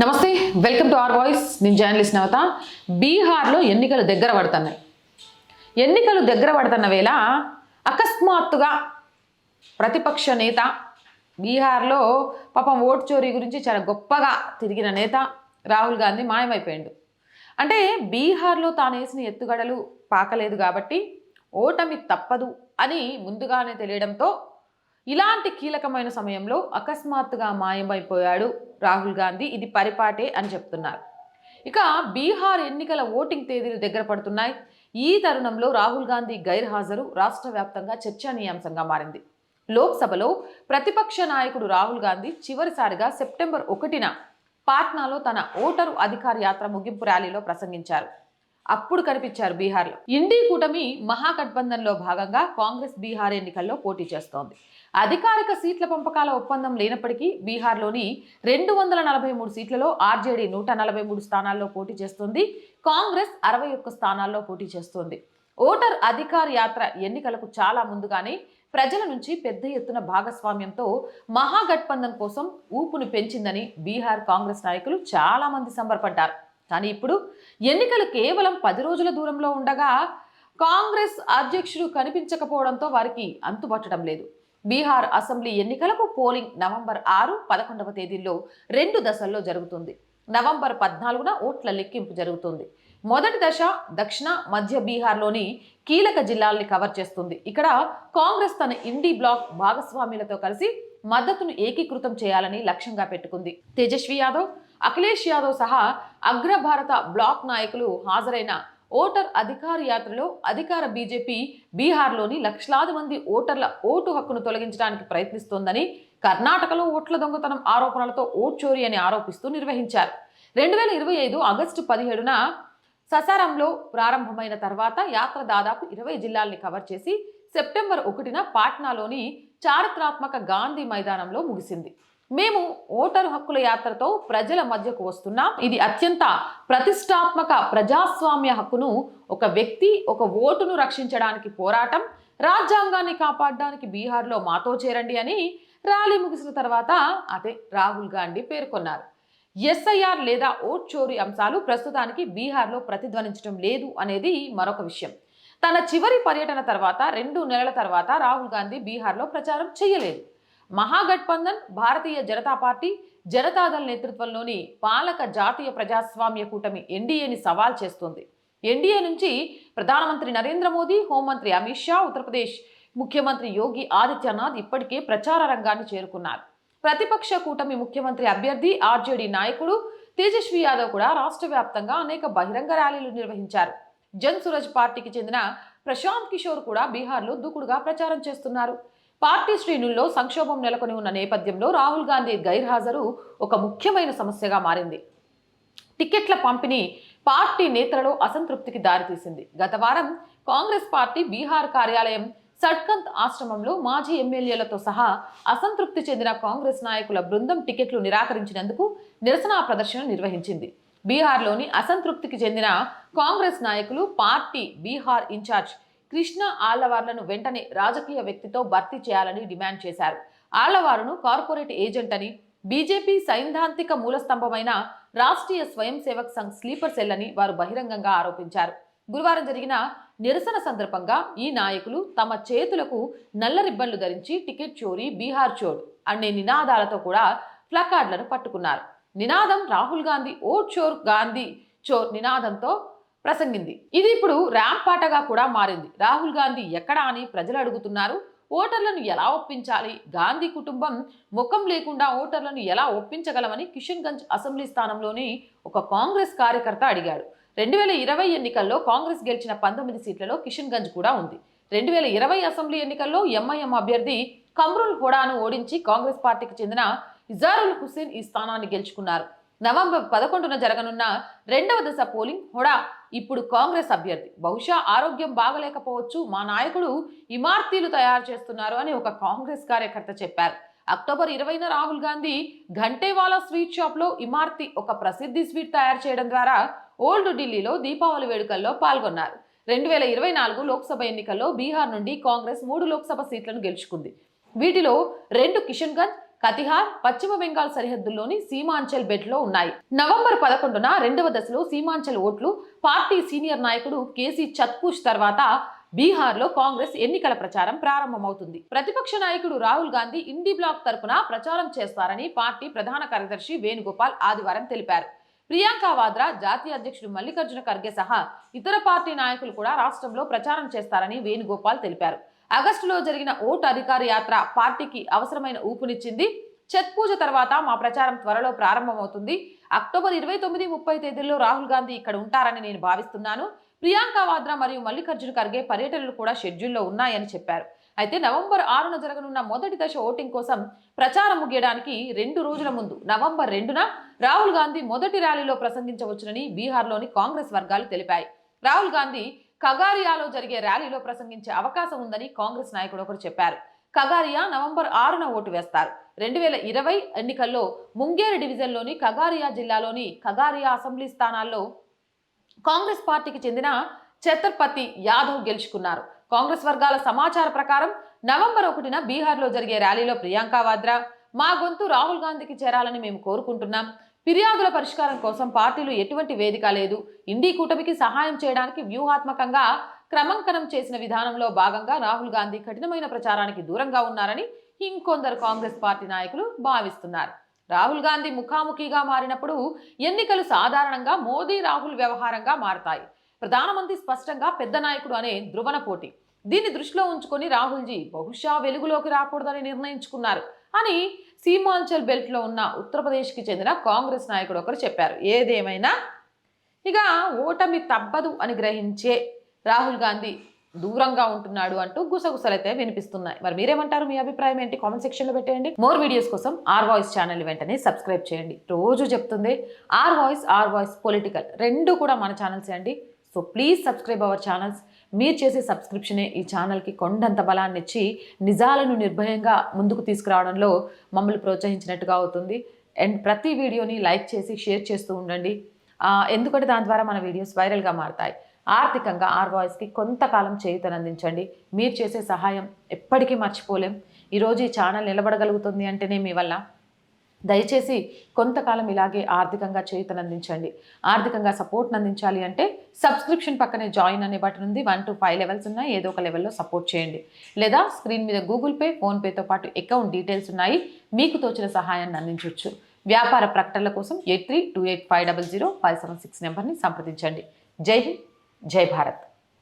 నమస్తే welcome to R voice. నేను journalist Navata. బీహార్లో ఎన్నికలు దగ్గర పడుతున్నాయి. ఎన్నికలు దగ్గర పడుతున్న వేళ అకస్మాత్తుగా ప్రతిపక్ష నేత బీహార్లో పాపం ఓటు చోరీ గురించి చాలా గొప్పగా తిరిగిన నేత రాహుల్ గాంధీ మాయమైపోయాడు. అంటే బీహార్లో తాను వేసిన ఎత్తుగడలు పాకలేదు కాబట్టి ఓటమి తప్పదు అని ముందుగానే తెలియడంతో ఇలాంటి కీలకమైన సమయంలో అకస్మాత్తుగా మాయమైపోయాడు రాహుల్ గాంధీ. ఇది పరిపాటే అని చెప్తున్నారు. ఇక బీహార్ ఎన్నికల ఓటింగ్ తేదీలు దగ్గర పడుతున్నాయి. ఈ తరుణంలో రాహుల్ గాంధీ గైర్హాజరు రాష్ట్ర వ్యాప్తంగా చర్చనీయాంశంగా మారింది. లోక్సభలో ప్రతిపక్ష నాయకుడు రాహుల్ గాంధీ చివరిసారిగా సెప్టెంబర్ ఒకటిన పాట్నాలో తన ఓటరు అధికార యాత్ర ముగింపు ర్యాలీలో ప్రసంగించారు. అప్పుడు కనిపించారు బీహార్లో. ఇండీ కూటమి మహాగఠబంధన్లో భాగంగా కాంగ్రెస్ బీహార్ ఎన్నికల్లో పోటీ చేస్తోంది. అధికారిక సీట్ల పంపకాల ఒప్పందం లేనప్పటికీ బీహార్లోని రెండు వందల నలభై మూడు సీట్లలో ఆర్జేడీ నూట నలభై మూడు స్థానాల్లో పోటీ చేస్తుంది. కాంగ్రెస్ అరవై ఒక్క స్థానాల్లో పోటీ చేస్తుంది. ఓటర్ అధికార యాత్ర ఎన్నికలకు చాలా ముందుగానే ప్రజల నుంచి పెద్ద ఎత్తున భాగస్వామ్యంతో మహాగఠబంధన్ కోసం ఊపును పెంచిందని బీహార్ కాంగ్రెస్ నాయకులు చాలామంది సంబరపడ్డారు. కానీ ఇప్పుడు ఎన్నికలు కేవలం పది రోజుల దూరంలో ఉండగా కాంగ్రెస్ అధ్యక్షుడు కనిపించకపోవడంతో వారికి అంతుపట్టడం లేదు. బీహార్ అసెంబ్లీ ఎన్నికలకు పోలింగ్ నవంబర్ ఆరు పదకొండవ తేదీల్లో రెండు దశల్లో జరుగుతుంది. నవంబర్ పద్నాలుగున ఓట్ల లెక్కింపు జరుగుతుంది. మొదటి దశ దక్షిణ మధ్య బీహార్లోని కీలక జిల్లాల్ని కవర్ చేస్తుంది. ఇక్కడ కాంగ్రెస్ తన ఇండీ బ్లాక్ భాగస్వామ్యులతో కలిసి మద్దతును ఏకీకృతం చేయాలని లక్ష్యంగా పెట్టుకుంది. తేజస్వి యాదవ్ అఖిలేష్ యాదవ్ సహా అగ్రభారత బ్లాక్ నాయకులు హాజరైన ఓటర్ అధికార యాత్రలో అధికార బీజేపీ బీహార్లోని లక్షలాది మంది ఓటర్ల ఓటు హక్కును తొలగించడానికి ప్రయత్నిస్తోందని కర్ణాటకలో ఓట్ల దొంగతనం ఆరోపణలతో ఓట్ చోరీ అని ఆరోపిస్తూ నిర్వహించారు. రెండు వేల ఇరవై ఐదు ఆగస్టు పదిహేడున ససారంలో ప్రారంభమైన తర్వాత యాత్ర దాదాపు ఇరవై జిల్లాల్ని కవర్ చేసి సెప్టెంబర్ ఒకటిన పాట్నాలోని చారిత్రాత్మక గాంధీ మైదానంలో ముగిసింది. మేము ఓటరు హక్కుల యాత్రతో ప్రజల మధ్యకు వస్తున్నాం. ఇది అత్యంత ప్రతిష్టాత్మక ప్రజాస్వామ్య హక్కును ఒక వ్యక్తి ఒక ఓటును రక్షించడానికి పోరాటం రాజ్యాంగాన్ని కాపాడడానికి బీహార్లో మాతో చేరండి అని ర్యాలీ ముగిసిన తర్వాత అదే రాహుల్ గాంధీ పేర్కొన్నారు. ఎస్ఐఆర్ లేదా ఓట్ చోరీ అంశాలు ప్రస్తుతానికి బీహార్లో ప్రతిధ్వనించడం లేదు అనేది మరొక విషయం. తన చివరి పర్యటన తర్వాత రెండు నెలల తర్వాత రాహుల్ గాంధీ బీహార్లో ప్రచారం చేయలేదు. మహాగఠబంధన్ భారతీయ జనతా పార్టీ జనతాదళ్ నేతృత్వంలోని పాలక జాతీయ ప్రజాస్వామ్య కూటమి ఎన్డీఏని సవాల్ చేస్తోంది. ఎన్డీఏ నుంచి ప్రధానమంత్రి నరేంద్ర మోదీ హోంమంత్రి అమిత్ షా ఉత్తరప్రదేశ్ ముఖ్యమంత్రి యోగి ఆదిత్యనాథ్ ఇప్పటికే ప్రచార రంగాన్ని చేరుకున్నారు. ప్రతిపక్ష కూటమి ముఖ్యమంత్రి అభ్యర్థి ఆర్జేడీ నాయకుడు తేజస్వి యాదవ్ కూడా రాష్ట్ర వ్యాప్తంగా అనేక బహిరంగ ర్యాలీలు నిర్వహించారు. జన్ సురజ్ పార్టీకి చెందిన ప్రశాంత్ కిషోర్ కూడా బీహార్లో దూకుడుగా ప్రచారం చేస్తున్నారు. పార్టీ శ్రేణుల్లో సంక్షోభం నెలకొని ఉన్న నేపథ్యంలో రాహుల్ గాంధీ గైర్హాజరు ఒక ముఖ్యమైన సమస్యగా మారింది. టికెట్ల పంపిణీ పార్టీ నేతలలో అసంతృప్తికి దారితీసింది. గత వారం కాంగ్రెస్ పార్టీ బీహార్ కార్యాలయం సడ్కంత్ ఆశ్రమంలో మాజీ ఎమ్మెల్యేలతో సహా అసంతృప్తి చెందిన కాంగ్రెస్ నాయకుల బృందం టికెట్లు నిరాకరించినందుకు నిరసన ప్రదర్శన నిర్వహించింది. బీహార్లోని అసంతృప్తికి చెందిన కాంగ్రెస్ నాయకులు పార్టీ బీహార్ ఇన్ఛార్జ్ కృష్ణ ఆళ్ళవార్లను వెంటనే రాజకీయ వ్యక్తితో భర్తీ చేయాలని డిమాండ్ చేశారు. ఆళ్ళవారును కార్పొరేట్ ఏజెంట్ అని బీజేపీ సైద్ధాంతిక మూలస్తంభమైన రాష్ట్రీయ స్వయం సేవక్ సంఘ్ స్లీపర్ సెల్ అని వారు బహిరంగంగా ఆరోపించారు. గురువారం జరిగిన నిరసన సందర్భంగా ఈ నాయకులు తమ చేతులకు నల్ల రిబ్బన్లు ధరించి టికెట్ చోరీ బీహార్ చోర్ అనే నినాదాలతో కూడా ప్లకార్డులను పట్టుకున్నారు. నినాదం రాహుల్ గాంధీ ఓట్ చోర్ గాంధీ చోర్ నినాదంతో ప్రసంగింది. ఇది ఇప్పుడు ర్యాంప్ పాటగా కూడా మారింది. రాహుల్ గాంధీ ఎక్కడా అని ప్రజలు అడుగుతున్నారు. ఓటర్లను ఎలా ఒప్పించాలి? గాంధీ కుటుంబం ముఖం లేకుండా ఓటర్లను ఎలా ఒప్పించగలమని కిషన్ గంజ్ అసెంబ్లీ స్థానంలోని ఒక కాంగ్రెస్ కార్యకర్త అడిగాడు. రెండు వేల ఇరవై ఎన్నికల్లో కాంగ్రెస్ గెలిచిన పంతొమ్మిది సీట్లలో కిషన్ గంజ్ కూడా ఉంది. రెండు వేల ఇరవై అసెంబ్లీ ఎన్నికల్లో ఎంఐఎం అభ్యర్థి కమ్రుల్ హోడాను ఓడించి కాంగ్రెస్ పార్టీకి చెందిన ఇజారుల్ హుసేన్ ఈ స్థానాన్ని గెలుచుకున్నారు. నవంబర్ పదకొండున జరగనున్న రెండవ దశ పోలింగ్ హోడా ఇప్పుడు కాంగ్రెస్ అభ్యర్థి. బహుశా ఆరోగ్యం బాగలేకపోవచ్చు. మా నాయకుడు ఇమార్తీలు తయారు చేస్తున్నారు అని ఒక కాంగ్రెస్ కార్యకర్త చెప్పారు. అక్టోబర్ ఇరవైన రాహుల్ గాంధీ ఘంటేవాలా స్వీట్ షాప్లో ఇమార్తి ఒక ప్రసిద్ధి స్వీట్ తయారు చేయడం ద్వారా ఓల్డ్ ఢిల్లీలో దీపావళి వేడుకల్లో పాల్గొన్నారు. రెండు వేల ఇరవై నాలుగు లోక్సభ ఎన్నికల్లో బీహార్ నుండి కాంగ్రెస్ మూడు లోక్సభ సీట్లను గెలుచుకుంది. వీటిలో రెండు కిషన్గంజ్ కతిహార్ పశ్చిమ బెంగాల్ సరిహద్దుల్లోని సీమాంచల్ బెట్లో ఉన్నాయి. నవంబర్ పదకొండున రెండవ దశలో సీమాంచల్ ఓట్లు పార్టీ సీనియర్ నాయకుడు కేసీ చత్పూష్ తర్వాత బీహార్లో కాంగ్రెస్ ఎన్నికల ప్రచారం ప్రారంభమవుతుంది. ప్రతిపక్ష నాయకుడు రాహుల్ గాంధీ ఇండి బ్లాక్ తరపున ప్రచారం చేస్తారని పార్టీ ప్రధాన కార్యదర్శి వేణుగోపాల్ ఆదివారం తెలిపారు. ప్రియాంక వాద్రా జాతీయ అధ్యక్షుడు మల్లికార్జున ఖర్గే సహా ఇతర పార్టీ నాయకులు కూడా రాష్ట్రంలో ప్రచారం చేస్తారని వేణుగోపాల్ తెలిపారు. ఆగస్టులో జరిగిన ఓటు అధికార యాత్ర పార్టీకి అవసరమైన ఊపునిచ్చింది. ఛత్ పూజ తర్వాత మా ప్రచారం త్వరలో ప్రారంభమవుతుంది. అక్టోబర్ ఇరవై తొమ్మిది ముప్పై తేదీల్లో రాహుల్ గాంధీ ఇక్కడ ఉంటారని నేను భావిస్తున్నాను. ప్రియాంక వాద్రా మరియు మల్లికార్జున ఖర్గే పర్యటనలు కూడా షెడ్యూల్లో ఉన్నాయని చెప్పారు. అయితే నవంబర్ ఆరున జరగనున్న మొదటి దశ ఓటింగ్ కోసం ప్రచారం ముగియడానికి రెండు రోజుల ముందు నవంబర్ రెండున రాహుల్ గాంధీ మొదటి ర్యాలీలో ప్రసంగించవచ్చునని బీహార్లోని కాంగ్రెస్ వర్గాలు తెలిపాయి. రాహుల్ గాంధీ కగారియాలో జరిగే ర్యాలీలో ప్రసంగించే అవకాశం ఉందని కాంగ్రెస్ నాయకుడు ఒకరు చెప్పారు. కగారియా నవంబర్ ఆరున ఓటు వేస్తారు. రెండు వేల ఇరవై ఎన్నికల్లో ముంగేరు డివిజన్లోని కగారియా జిల్లాలోని కగారియా అసెంబ్లీ స్థానాల్లో కాంగ్రెస్ పార్టీకి చెందిన ఛత్రపతి యాదవ్ గెలుచుకున్నారు. కాంగ్రెస్ వర్గాల సమాచార ప్రకారం నవంబర్ ఒకటిన బీహార్లో జరిగే ర్యాలీలో ప్రియాంక వాద్రా మా గొంతు రాహుల్ గాంధీకి చేరాలని మేము కోరుకుంటున్నాం. ఫిర్యాదుల పరిష్కారం కోసం పార్టీలు ఎటువంటి వేదిక లేదు. ఇండీ కూటమికి సహాయం చేయడానికి వ్యూహాత్మకంగా క్రమంకనం చేసిన విధానంలో భాగంగా రాహుల్ గాంధీ కఠినమైన ప్రచారానికి దూరంగా ఉన్నారని ఇంకొందరు కాంగ్రెస్ పార్టీ నాయకులు భావిస్తున్నారు. రాహుల్ గాంధీ ముఖాముఖిగా మారినప్పుడు ఎన్నికలు సాధారణంగా మోదీ రాహుల్ వ్యవహారంగా మారతాయి. ప్రధానమంత్రి స్పష్టంగా పెద్ద నాయకుడు అనే ధ్రువణ పోటీ. దీన్ని దృష్టిలో ఉంచుకొని రాహుల్జీ బహుశా వెలుగులోకి రాకూడదని నిర్ణయించుకున్నారు అని సీమాంచల్ బెల్ట్లో ఉన్న ఉత్తరప్రదేశ్కి చెందిన కాంగ్రెస్ నాయకుడు ఒకరు చెప్పారు. ఏదేమైనా? ఇక ఓటమి తప్పదు అని గ్రహించే రాహుల్ గాంధీ దూరంగా ఉంటున్నాడు అంటూ గుసగుసలైతే వినిపిస్తున్నాయి. మరి మీరేమంటారు? మీ అభిప్రాయం ఏంటి? కామెంట్ సెక్షన్లో పెట్టేయండి. మోర్ వీడియోస్ కోసం ఆర్ వాయిస్ ఛానల్ వెంటనే సబ్స్క్రైబ్ చేయండి. రోజు చెప్తుంది R voice R voice political రెండు కూడా మన ఛానల్స్ అండి? So please subscribe our channels. మీరు చేసే సబ్స్క్రిప్షనే ఈ ఛానల్కి కొండంత బలాన్ని ఇచ్చి నిజాలను నిర్భయంగా ముందుకు తీసుకురావడంలో మమ్మల్ని ప్రోత్సహించినట్టుగా అవుతుంది. అండ్ ప్రతి వీడియోని లైక్ చేసి షేర్ చేస్తూ ఉండండి. ఎందుకంటే దాని ద్వారా మన వీడియోస్ వైరల్గా మారతాయి. ఆర్థికంగా ఆర్ వాయిస్కి కొంతకాలం చేయుతనందించండి. మీరు చేసే సహాయం ఎప్పటికీ మర్చిపోలేం. ఈరోజు ఈ ఛానల్ నిలబడగలుగుతుంది అంటేనే మీ వల్ల. దయచేసి కొంతకాలం ఇలాగే ఆర్థికంగా చేయుతనందించండి. ఆర్థికంగా సపోర్ట్ అందించాలి అంటే సబ్స్క్రిప్షన్ పక్కనే జాయిన్ అనే బటన్ ఉంది. వన్ టు ఫైవ్ లెవెల్స్ ఉన్నాయి. ఏదో ఒక లెవెల్లో సపోర్ట్ చేయండి. లేదా స్క్రీన్ మీద గూగుల్ పే ఫోన్పేతో పాటు అకౌంట్ డీటెయిల్స్ ఉన్నాయి. మీకు తోచిన సహాయాన్ని అందించవచ్చు వ్యాపార ప్రకటనల కోసం eight three two eight five double zero five seven six నెంబర్ని సంప్రదించండి. జై హింద్. జై భారత్